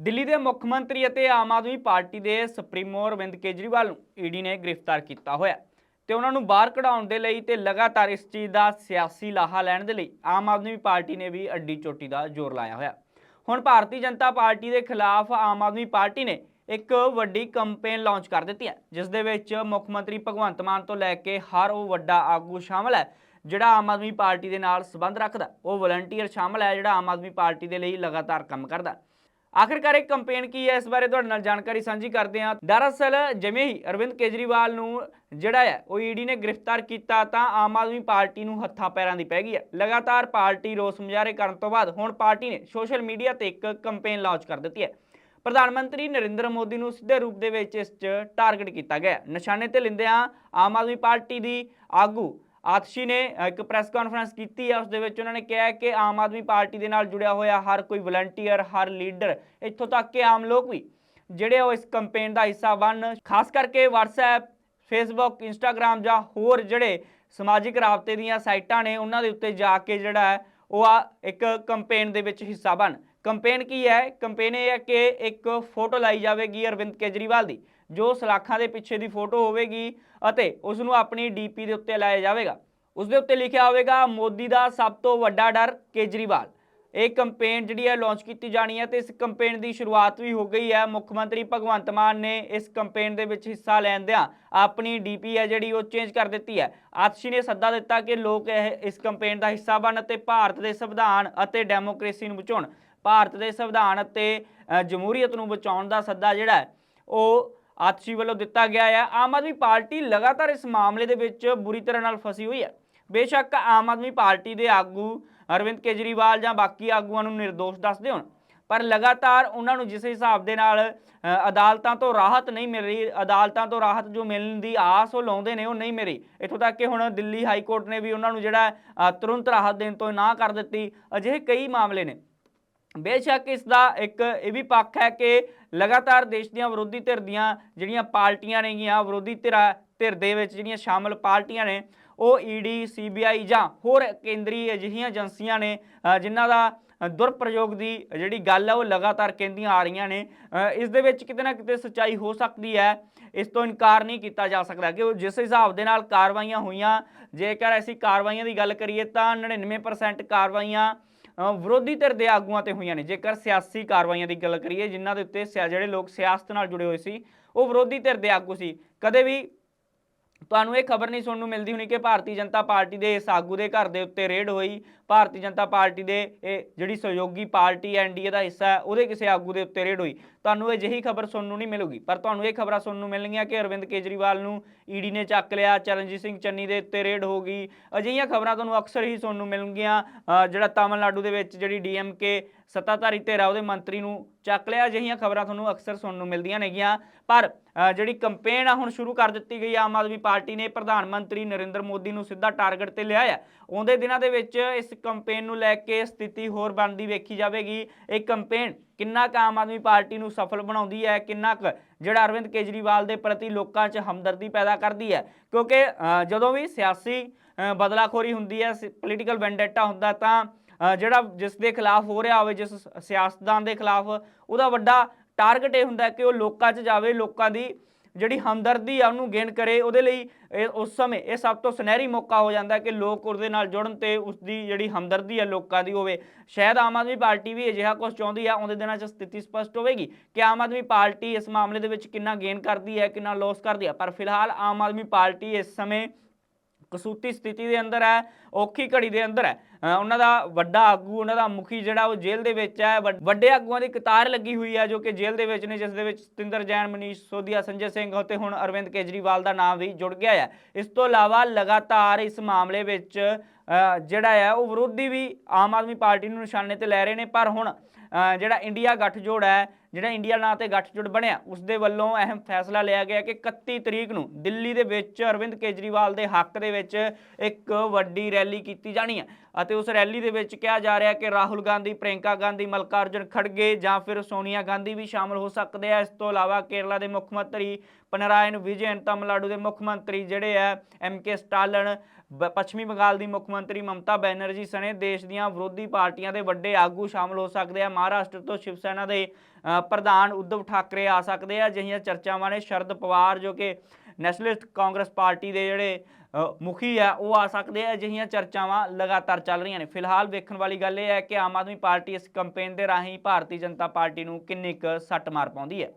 ਦਿੱਲੀ ਦੇ ਮੁੱਖ ਮੰਤਰੀ ਅਤੇ ਆਮ ਆਦਮੀ ਪਾਰਟੀ ਦੇ ਸੁਪਰੀਮੋ ਅਰਵਿੰਦ ਕੇਜਰੀਵਾਲ ਨੂੰ ਈਡੀ ਨੇ ਗ੍ਰਿਫਤਾਰ ਕੀਤਾ ਹੋਇਆ ਹੈ ਤੇ ਉਹਨਾਂ ਨੂੰ ਬਾਹਰ ਕਢਾਉਣ ਦੇ ਲਈ ਤੇ ਲਗਾਤਾਰ ਇਸ ਚੀਜ਼ ਦਾ ਸਿਆਸੀ ਲਾਹਾ ਲੈਣ ਦੇ ਲਈ ਆਮ ਆਦਮੀ ਪਾਰਟੀ ਨੇ ਵੀ ਅੱਡੀ ਚੋਟੀ ਦਾ ਜ਼ੋਰ ਲਾਇਆ ਹੋਇਆ। ਹੁਣ ਭਾਰਤੀ ਜਨਤਾ ਪਾਰਟੀ ਦੇ ਖਿਲਾਫ ਆਮ ਆਦਮੀ ਪਾਰਟੀ ਨੇ ਇੱਕ ਵੱਡੀ ਕੈਂਪੇਨ ਲਾਂਚ ਕਰ ਦਿੱਤੀ ਹੈ, ਜਿਸ ਦੇ ਵਿੱਚ ਮੁੱਖ ਮੰਤਰੀ ਭਗਵੰਤ ਮਾਨ ਤੋਂ ਲੈ ਕੇ ਹਰ ਉਹ ਵੱਡਾ ਆਗੂ ਸ਼ਾਮਲ ਹੈ, ਜਿਹੜਾ ਆਮ ਆਦਮੀ ਪਾਰਟੀ ਦੇ ਨਾਲ ਸੰਬੰਧ ਰੱਖਦਾ, ਉਹ ਵਲੰਟੀਅਰ ਸ਼ਾਮਲ ਹੈ, ਜਿਹੜਾ ਆਮ ਆਦਮੀ ਪਾਰਟੀ ਦੇ ਲਈ ਲਗਾਤਾਰ ਕੰਮ ਕਰਦਾ। ਆਖਿਰਕਾਰ ਇਹ ਕੰਪੇਨ ਕੀ ਹੈ? ਇਸ ਬਾਰੇ ਤੁਹਾਡੇ ਨਾਲ ਜਾਣਕਾਰੀ ਸਾਂਝੀ ਕਰਦੇ ਹਾਂ। ਦਰਅਸਲ ਜਿਵੇਂ ਹੀ ਅਰਵਿੰਦ ਕੇਜਰੀਵਾਲ ਨੂੰ ਜਿਹੜਾ ਹੈ, ਉਹ ਈਡੀ ਨੇ ਗ੍ਰਿਫਤਾਰ ਕੀਤਾ ਤਾਂ ਆਮ ਆਦਮੀ ਪਾਰਟੀ ਨੂੰ ਹੱਥਾਂ ਪੈਰਾਂ ਦੀ ਪੈ ਗਈ ਹੈ। ਲਗਾਤਾਰ ਪਾਰਟੀ ਰੋਸ ਮੁਜ਼ਾਹਰੇ ਕਰਨ ਤੋਂ ਬਾਅਦ ਹੁਣ ਪਾਰਟੀ ਨੇ ਸੋਸ਼ਲ ਮੀਡੀਆ ਤੇ ਇੱਕ ਕੰਪੇਨ ਲਾਂਚ ਕਰ ਦਿੱਤੀ ਹੈ। ਪ੍ਰਧਾਨ ਮੰਤਰੀ ਨਰਿੰਦਰ ਮੋਦੀ ਨੂੰ ਸਿੱਧੇ ਰੂਪ ਦੇ ਵਿੱਚ ਇਸ 'ਚ ਟਾਰਗੇਟ ਕੀਤਾ ਗਿਆ ਨਿਸ਼ਾਨੇ ਤੇ ਲਿੰਦਿਆਂ ਆਮ ਆਦਮੀ ਪਾਰਟੀ ਦੀ ਆਗੂ ਆਤਸ਼ੀ ਨੇ ਇੱਕ ਪ੍ਰੈਸ ਕਾਨਫਰੰਸ ਕੀਤੀ ਹੈ ਉਸ ਦੇ ਵਿੱਚ ਉਹਨਾਂ ਨੇ ਕਿਹਾ ਕਿ ਆਮ ਆਦਮੀ ਪਾਰਟੀ ਦੇ ਨਾਲ ਜੁੜਿਆ ਹੋਇਆ ਹਰ ਕੋਈ ਵਲੰਟੀਅਰ ਹਰ ਲੀਡਰ ਇੱਥੋਂ ਤੱਕ ਕਿ ਆਮ ਲੋਕ ਵੀ, ਜਿਹੜੇ ਉਹ ਇਸ ਕੈਂਪੇਨ ਦਾ ਹਿੱਸਾ ਬਣ, ਖਾਸ ਕਰਕੇ WhatsApp, Facebook, Instagram ਜਾਂ ਹੋਰ ਜਿਹੜੇ ਸਮਾਜਿਕ ਰਾਬਤੇ ਦੀਆਂ ਸਾਈਟਾਂ ਨੇ, ਉਹਨਾਂ ਦੇ ਉੱਤੇ ਜਾ ਕੇ ਜਿਹੜਾ ਹੈ, ਉਹ ਆ ਇੱਕ ਕੈਂਪੇਨ ਦੇ ਵਿੱਚ ਹਿੱਸਾ ਬਣ। ਕੈਂਪੇਨ ਕੀ ਹੈ? ਕੈਂਪੇਨ ਇਹ ਹੈ ਕਿ ਇੱਕ ਫੋਟੋ ਲਾਈ ਜਾਵੇਗੀ ਅਰਵਿੰਦ ਕੇਜਰੀਵਾਲ ਦੀ। ਜੋ ਸਲਾਖਾਂ ਦੇ ਪਿੱਛੇ ਦੀ ਫੋਟੋ ਹੋਵੇਗੀ ਅਤੇ ਉਸ ਨੂੰ ਆਪਣੀ ਡੀਪੀ ਦੇ ਉੱਤੇ ਲਾਇਆ ਜਾਵੇਗਾ। ਉਸ ਦੇ ਉੱਤੇ ਲਿਖਿਆ ਹੋਵੇਗਾ, ਮੋਦੀ ਦਾ ਸਭ ਤੋਂ ਵੱਡਾ ਡਰ ਕੇਜਰੀਵਾਲ। ਇਹ ਕੈਂਪੇਨ ਜਿਹੜੀ ਹੈ ਲਾਂਚ ਕੀਤੀ ਜਾਣੀ ਹੈ ਤੇ ਇਸ ਕੈਂਪੇਨ ਦੀ ਸ਼ੁਰੂਆਤ ਵੀ ਹੋ ਗਈ ਹੈ। ਮੁੱਖ ਮੰਤਰੀ ਭਗਵੰਤ ਮਾਨ ਨੇ ਇਸ ਕੈਂਪੇਨ ਦੇ ਵਿੱਚ ਹਿੱਸਾ ਲੈਂਦਿਆਂ ਆਪਣੀ ਡੀਪੀ ਹੈ ਜਿਹੜੀ ਉਹ ਚੇਂਜ ਕਰ ਦਿੱਤੀ ਹੈ। ਆਤਸ਼ੀ ਨੇ ਸੱਦਾ ਦਿੱਤਾ ਕਿ ਲੋਕ ਇਹ ਇਸ ਕੈਂਪੇਨ ਦਾ ਹਿੱਸਾ ਬਣ ਅਤੇ ਭਾਰਤ ਦੇ ਸੰਵਿਧਾਨ ਅਤੇ ਡੈਮੋਕ੍ਰੇਸੀ ਨੂੰ ਬਚਾਉਣ। ਭਾਰਤ ਦੇ ਸੰਵਿਧਾਨ ਅਤੇ ਜਮਹੂਰੀਅਤ ਨੂੰ ਬਚਾਉਣ ਦਾ ਸੱਦਾ ਜਿਹੜਾ ਉਹ ਆਤਸ਼ੀ ਵੱਲੋਂ ਦਿੱਤਾ ਗਿਆ ਹੈ ਆਮ ਆਦਮੀ ਪਾਰਟੀ ਲਗਾਤਾਰ ਇਸ ਮਾਮਲੇ ਦੇ ਵਿੱਚ ਬੁਰੀ ਤਰ੍ਹਾਂ ਨਾਲ ਫਸੀ ਹੋਈ ਹੈ। ਬੇਸ਼ੱਕ ਆਮ ਆਦਮੀ ਪਾਰਟੀ ਦੇ ਆਗੂ ਅਰਵਿੰਦ ਕੇਜਰੀਵਾਲ ਜਾਂ ਬਾਕੀ ਆਗੂਆਂ ਨੂੰ ਨਿਰਦੋਸ਼ ਦੱਸਦੇ ਹੋਣ। ਪਰ ਲਗਾਤਾਰ ਉਹਨਾਂ ਨੂੰ ਜਿਸ ਹਿਸਾਬ ਦੇ ਨਾਲ ਅਦਾਲਤਾਂ ਤੋਂ ਰਾਹਤ ਨਹੀਂ ਮਿਲ ਰਹੀ, ਅਦਾਲਤਾਂ ਤੋਂ ਰਾਹਤ ਜੋ ਮਿਲਣ ਦੀ ਆਸ ਉਹ ਲਾਉਂਦੇ ਨੇ, ਉਹ ਨਹੀਂ ਮਿਲੀ ਰਹੀ। ਇੱਥੋਂ ਤੱਕ ਕਿ ਹੁਣ ਦਿੱਲੀ ਹਾਈ ਕੋਰਟ ਨੇ ਵੀ ਉਹਨਾਂ ਨੂੰ ਜਿਹੜਾ ਤੁਰੰਤ ਰਾਹਤ ਦੇਣ ਤੋਂ ਨਾ ਕਰ ਦਿੱਤੀ। ਅਜਿਹੇ ਕਈ ਮਾਮਲੇ ਨੇ। ਬੇਸ਼ੱਕ ਇਸ ਦਾ ਇੱਕ ਇਹ ਵੀ ਪੱਖ ਹੈ ਕਿ ਲਗਾਤਾਰ ਦੇਸ਼ ਦੀਆਂ ਵਿਰੋਧੀ ਧਿਰ ਦੀਆਂ ਜਿਹੜੀਆਂ ਪਾਰਟੀਆਂ ਨੇਗੀਆਂ ਵਿਰੋਧੀ ਧਿਰਾਂ ਧਿਰ ਦੇ ਵਿੱਚ ਜਿਹੜੀਆਂ ਸ਼ਾਮਲ ਪਾਰਟੀਆਂ ਨੇ ਉਹ ਈਡੀ ਸੀਬੀਆਈ ਜਾਂ ਹੋਰ ਕੇਂਦਰੀ ਅਜਿਹੀਆਂ ਏਜੰਸੀਆਂ ਨੇ ਅ, ਜਿਨ੍ਹਾਂ ਦਾ ਦੁਰਪ੍ਰਯੋਗ ਦੀ ਜਿਹੜੀ ਗੱਲ ਹੈ ਉਹ ਲਗਾਤਾਰ ਕਹਿੰਦੀਆਂ ਆ ਰਹੀਆਂ ਨੇ। ਇਸ ਦੇ ਵਿੱਚ ਕਿਤੇ ਨਾ ਕਿਤੇ ਸੱਚਾਈ ਹੋ ਸਕਦੀ ਹੈ ਇਸ ਤੋਂ ਇਨਕਾਰ ਨਹੀਂ ਕੀਤਾ ਜਾ ਸਕਦਾ ਕਿ ਉਹ ਜਿਸ ਹਿਸਾਬ ਦੇ ਨਾਲ ਕਾਰਵਾਈਆਂ ਹੋਈਆਂ ਜੇਕਰ ਅਸੀਂ ਕਾਰਵਾਈਆਂ ਦੀ ਗੱਲ ਕਰੀਏ ਤਾਂ 99% ਕਾਰਵਾਈਆਂ ਵਿਰੋਧੀ ਧਿਰ ਦੇ ਆਗੂਆਂ ਤੇ ਹੋਈਆਂ ਨੇ। ਜੇਕਰ ਸਿਆਸੀ ਕਾਰਵਾਈਆਂ ਦੀ ਗੱਲ ਕਰੀਏ, ਜਿਨ੍ਹਾਂ ਦੇ ਉੱਤੇ ਸਿਆ- ਜਿਹੜੇ ਲੋਕ ਸਿਆਸਤ ਨਾਲ ਜੁੜੇ ਹੋਏ ਸੀ, ਉਹ ਵਿਰੋਧੀ ਧਿਰ ਦੇ ਆਗੂ ਸੀ। ਕਦੇ ਵੀ ਤੁਹਾਨੂੰ ਇਹ ਖਬਰ ਨਹੀਂ ਸੁਣਨ ਨੂੰ ਮਿਲਦੀ ਹੋਣੀ ਕਿ ਭਾਰਤੀ ਜਨਤਾ ਪਾਰਟੀ ਦੇ ਇਸ ਆਗੂ ਦੇ ਘਰ ਦੇ ਉੱਤੇ ਰੇਡ ਹੋਈ। ਭਾਰਤੀ ਜਨਤਾ ਪਾਰਟੀ ਦੇ ਇਹ ਜਿਹੜੀ ਸਹਿਯੋਗੀ ਪਾਰਟੀ ਐਨਡੀਏ ਦਾ ਹਿੱਸਾ ਹੈ, ਉਹਦੇ ਕਿਸੇ ਆਗੂ ਦੇ ਉੱਤੇ ਰੇਡ ਹੋਈ। ਤੁਹਾਨੂੰ ਅਜਿਹੀ ਖਬਰ ਸੁਣਨ ਨੂੰ ਨਹੀਂ ਮਿਲੂਗੀ, ਪਰ ਤੁਹਾਨੂੰ ਇਹ ਖਬਰਾਂ ਸੁਣਨ ਨੂੰ ਮਿਲਣਗੀਆਂ ਕਿ ਅਰਵਿੰਦ ਕੇਜਰੀਵਾਲ ਨੂੰ ਈਡੀ ਨੇ ਚੱਕ ਲਿਆ, ਚਰਨਜੀਤ ਸਿੰਘ ਚੰਨੀ ਦੇ ਉੱਤੇ ਰੇਡ ਹੋ ਗਈ। ਅਜਿਹੀਆਂ ਖਬਰਾਂ ਤੁਹਾਨੂੰ ਅਕਸਰ ਹੀ ਸੁਣਨ ਨੂੰ ਮਿਲਣਗੀਆਂ। ਜਿਹੜਾ ਤਾਮਿਲਨਾਡੂ ਦੇ ਵਿੱਚ ਜਿਹੜੀ ਡੀਐਮਕੇ ਸੱਤਾਧਾਰੀ ਧਿਰ ਆ, ਉਹਦੇ ਮੰਤਰੀ ਨੂੰ ਚੱਕ ਲਿਆ, ਅਜਿਹੀਆਂ ਖਬਰਾਂ ਤੁਹਾਨੂੰ ਅਕਸਰ ਸੁਣਨ ਨੂੰ ਮਿਲਦੀਆਂ ਨੇਗੀਆਂ। ਪਰ ਜਿਹੜੀ ਕੰਪੇਨ ਆ, ਹੁਣ ਸ਼ੁਰੂ ਕਰ ਦਿੱਤੀ ਗਈ ਆਮ ਆਦਮੀ ਪਾਰਟੀ ਨੇ ਪ੍ਰਧਾਨ ਮੰਤਰੀ ਨਰਿੰਦਰ ਮੋਦੀ ਨੂੰ ਸਿੱਧਾ ਟਾਰਗੇਟ ਤੇ ਲਿਆ ਹੈ ਆਉਂਦੇ ਦਿਨਾਂ ਦੇ ਵਿੱਚ ਇਸ ਕੰਪੇਨ ਨੂੰ ਲੈ ਕੇ ਸਥਿਤੀ ਹੋਰ ਬਣਦੀ ਵੇਖੀ ਜਾਵੇਗੀ। ਇਹ ਕੰਪੇਨ ਕਿੰਨਾ ਕੁ ਆਮ ਆਦਮੀ ਪਾਰਟੀ ਨੂੰ ਸਫਲ ਬਣਾਉਂਦੀ ਹੈ, ਕਿੰਨਾ ਕੁ ਜਿਹੜਾ ਅਰਵਿੰਦ ਕੇਜਰੀਵਾਲ ਦੇ ਪ੍ਰਤੀ ਲੋਕਾਂ 'ਚ ਹਮਦਰਦੀ ਪੈਦਾ ਕਰਦੀ ਹੈ। ਕਿਉਂਕਿ ਜਦੋਂ ਵੀ ਸਿਆਸੀ ਬਦਲਾਖੋਰੀ ਹੁੰਦੀ ਹੈ ਪੋਲੀਟੀਕਲ ਵੈਂਡੇਟਾ ਹੁੰਦਾ ਤਾਂ ਜਿਹੜਾ ਜਿਸ ਦੇ ਖਿਲਾਫ ਹੋ ਰਿਹਾ ਹੋਵੇ, ਜਿਸ ਸਿਆਸਤਦਾਨ ਦੇ ਖਿਲਾਫ, ਉਹਦਾ ਵੱਡਾ ਟਾਰਗੇਟ ਇਹ ਹੁੰਦਾ ਕਿ ਉਹ ਲੋਕਾਂ 'ਚ ਜਾਵੇ, ਲੋਕਾਂ ਦੀ ਜਿਹੜੀ ਹਮਦਰਦੀ ਆ ਉਹਨੂੰ ਗੇਨ ਕਰੇ। ਉਹਦੇ ਲਈ ਇਹ ਉਸ ਸਮੇਂ ਇਹ ਸਭ ਤੋਂ ਸੁਨਹਿਰੀ ਮੌਕਾ ਹੋ ਜਾਂਦਾ ਕਿ ਲੋਕ ਉਹਦੇ ਨਾਲ ਜੁੜਨ ਤੇ ਉਸ ਦੀ ਜਿਹੜੀ ਹਮਦਰਦੀ ਹੈ ਲੋਕਾਂ ਦੀ ਹੋਵੇ। ਸ਼ਾਇਦ ਆਮ ਆਦਮੀ ਪਾਰਟੀ ਵੀ ਅਜਿਹਾ ਕੁਝ ਚਾਹੁੰਦੀ ਆ ਆਉਂਦੇ ਦਿਨਾਂ 'ਚ ਸਥਿਤੀ ਸਪਸ਼ਟ ਹੋਵੇਗੀ ਕਿ ਆਮ ਆਦਮੀ ਪਾਰਟੀ ਇਸ ਮਾਮਲੇ ਦੇ ਵਿੱਚ ਕਿੰਨਾ ਗੇਨ ਕਰਦੀ ਹੈ, ਕਿੰਨਾ ਲਾਸ ਕਰਦੀ ਹੈ। ਪਰ ਫਿਲਹਾਲ ਆਮ ਆਦਮੀ ਪਾਰਟੀ ਇਸ ਸਮੇਂ ਕਸੂਤੀ ਸਥਿਤੀ ਦੇ ਅੰਦਰ ਹੈ, ਔਖੀ ਘੜੀ ਦੇ ਅੰਦਰ ਹੈ। ਉਹਨਾਂ ਦਾ ਵੱਡਾ ਆਗੂ, ਉਹਨਾਂ ਦਾ ਮੁਖੀ ਜਿਹੜਾ ਉਹ ਜੇਲ੍ਹ ਦੇ ਵਿੱਚ ਹੈ। ਵੱਡੇ ਆਗੂਆਂ ਦੀ ਕਤਾਰ ਲੱਗੀ ਹੋਈ ਹੈ ਜੋ ਕਿ ਜੇਲ੍ਹ ਦੇ ਵਿੱਚ ਨੇ, ਜਿਸ ਦੇ ਵਿੱਚ ਸਤਿੰਦਰ ਜੈਨ, ਮਨੀਸ਼ ਸੋਧੀਆ, ਸੰਜੇ ਸਿੰਘ ਅਤੇ ਹੁਣ ਅਰਵਿੰਦ ਕੇਜਰੀਵਾਲ ਦਾ ਨਾਮ ਵੀ ਜੁੜ ਗਿਆ ਹੈ। ਇਸ ਤੋਂ ਇਲਾਵਾ ਲਗਾਤਾਰ ਇਸ ਮਾਮਲੇ ਵਿੱਚ ਜਿਹੜਾ ਹੈ, ਉਹ ਵਿਰੋਧੀ ਵੀ ਆਮ ਆਦਮੀ ਪਾਰਟੀ ਨੂੰ ਨਿਸ਼ਾਨੇ ਤੇ ਲੈ ਰਹੇ ਨੇ, ਪਰ ਹੁਣ ਜਿਹੜਾ ਇੰਡੀਆ ਗੱਠਜੋੜ ਹੈ, ਜਿਹੜਾ ਇੰਡੀਆ ਨਾਂ ਤੇ ਗੱਠਜੋੜ ਬਣਿਆ, ਉਸ ਦੇ ਵੱਲੋਂ ਅਹਿਮ ਫੈਸਲਾ ਲਿਆ ਗਿਆ ਕਿ 31 ਤਰੀਕ ਨੂੰ ਦਿੱਲੀ ਦੇ ਵਿੱਚ ਅਰਵਿੰਦ ਕੇਜਰੀਵਾਲ ਦੇ ਹੱਕ ਦੇ ਵਿੱਚ ਇੱਕ ਵੱਡੀ ਰੈਲੀ ਕੀਤੀ ਜਾਣੀ ਹੈ। ਅਤੇ ਉਸ ਰੈਲੀ ਦੇ ਵਿੱਚ ਕਿਹਾ ਜਾ ਰਿਹਾ ਕਿ ਰਾਹੁਲ ਗਾਂਧੀ, ਪ੍ਰਿਯੰਕਾ ਗਾਂਧੀ ਮਲਕਾ ਮਲਕਾਰਜੁਨ ਖੜਗੇ ਜਾਂ ਫਿਰ ਸੋਨੀਆ ਗਾਂਧੀ ਵੀ ਸ਼ਾਮਲ ਹੋ ਸਕਦੇ ਆ। ਇਸ ਤੋਂ ਇਲਾਵਾ ਕੇਰਲਾ ਦੇ ਮੁੱਖ ਮੰਤਰੀ ਪਨਰਾਇਨ ਵਿਜੇਨ ਤਮਿਲਨਾਡੂ ਦੇ ਮੁੱਖ ਮੰਤਰੀ ਜਿਹੜੇ ਆ, ਐਮ ਕੇ ਸਟਾਲਨ, ਬ- ਪੱਛਮੀ ਬੰਗਾਲ ਦੀ ਮੁੱਖ ਮੰਤਰੀ ਮਮਤਾ ਬੈਨਰਜੀ ਸਣੇ ਦੇਸ਼ ਦੀਆਂ ਵਿਰੋਧੀ ਪਾਰਟੀਆਂ ਦੇ ਵੱਡੇ ਆਗੂ ਸ਼ਾਮਲ ਹੋ ਸਕਦੇ ਆ। ਮਹਾਰਾਸ਼ਟਰ ਤੋਂ ਸ਼ਿਵ ਸੈਨਾ ਦੇ ਪ੍ਰਧਾਨ ਉद्धਵ ਠਾਕਰੇ ਆ ਸਕਦੇ ਆ। ਅਜਿਹੀਆਂ ਚਰਚਾਵਾਂ ਨੇ ਸ਼ਰਦ ਪਵਾਰ ਜੋ ਕਿ ਨੈਸ਼ਨਲਿਸਟ ਕਾਂਗਰਸ ਪਾਰਟੀ ਦੇ ਜਿਹੜੇ ਮੁਖੀ ਆ, ਉਹ ਆ ਸਕਦੇ ਆ, ਅਜਿਹੀਆਂ ਚਰਚਾਵਾਂ ਲਗਾਤਾਰ ਚੱਲ ਰਹੀਆਂ ਨੇ। ਫਿਲਹਾਲ ਵੇਖਣ ਵਾਲੀ ਗੱਲ ਇਹ ਹੈ ਕਿ ਆਮ ਆਦਮੀ ਪਾਰਟੀ ਇਸ ਕੈਂਪੇਨ ਦੇ ਰਾਹੀਂ ਭਾਰਤੀ ਜਨਤਾ ਪਾਰਟੀ ਨੂੰ ਕਿੰਨੀ ਕੁ ਸੱਟ ਮਾਰ ਪਾਉਂਦੀ ਹੈ।